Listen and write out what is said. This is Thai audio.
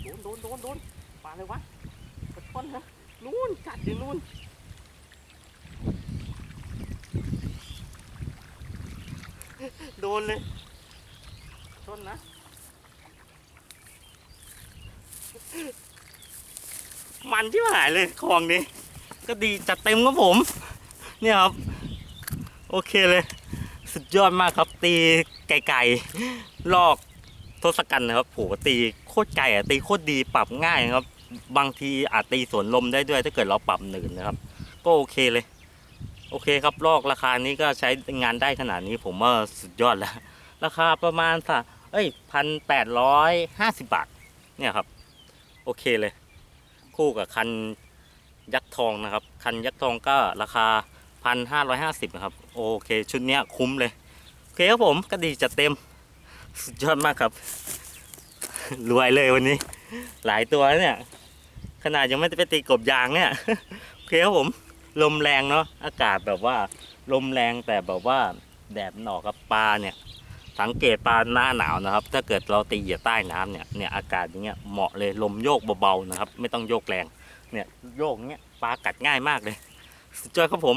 โดนโดนโดนโดนปลาอะไรวะปลาช่อนนะนู่นกัดอยู่นู่นโดนเลยช่อนนะมันที่หายเลยคลองนี้ ก็ดีจัดเต็มครับผม เนี่ยครับ โอเคเลย สุดยอดมากครับตีไก่ๆลอกทศกัณฐ์นะครับโหตี โคตรไก่อะตีโคตรดีปรับง่ายครับ บางทีอาจตีสวนลมได้ด้วยถ้าเกิดเราปรับหนืนนะครับ ก็โอเคเลย โอเคครับลอกราคานี้ก็ใช้งานได้ขนาดนี้ผมว่าสุดยอดแล้ว ราคาประมาณสักเอ้ยพันแปดร้อยห้าสิบบาทเนี่ยครับ โอเคเลย คู่กับคันยักษ์ทองนะครับ คันยักษ์ทองก็ราคาพันห้าร้อยห้าสิบนะครับ โอเค ชุดเนี้ยคุ้มเลย โอเคครับผมก็ดีจัดเต็ม สุดยอดมากครับ รวยเลยวันนี้ หลายตัวเนี่ย ขนาดยังไม่ได้ไปตีกบยางเนี่ยโอเคครับผมลมแรงเนาะอากาศแบบว่า ลมแรงแต่แบบว่าแดดมันอกกับปลาเนี่ย สังเกตปลาหน้าหนาวนะครับ ถ้าเกิดเราตีอยู่ใต้น้ำเนี่ยเนี่ยอากาศอย่างเงี้ยเหมาะเลยลมโยกเบาๆนะครับ ไม่ต้องโยกแรง เนี่ยโยกเงี้ยปลากัดง่ายมากเลยสุดยอดครับผม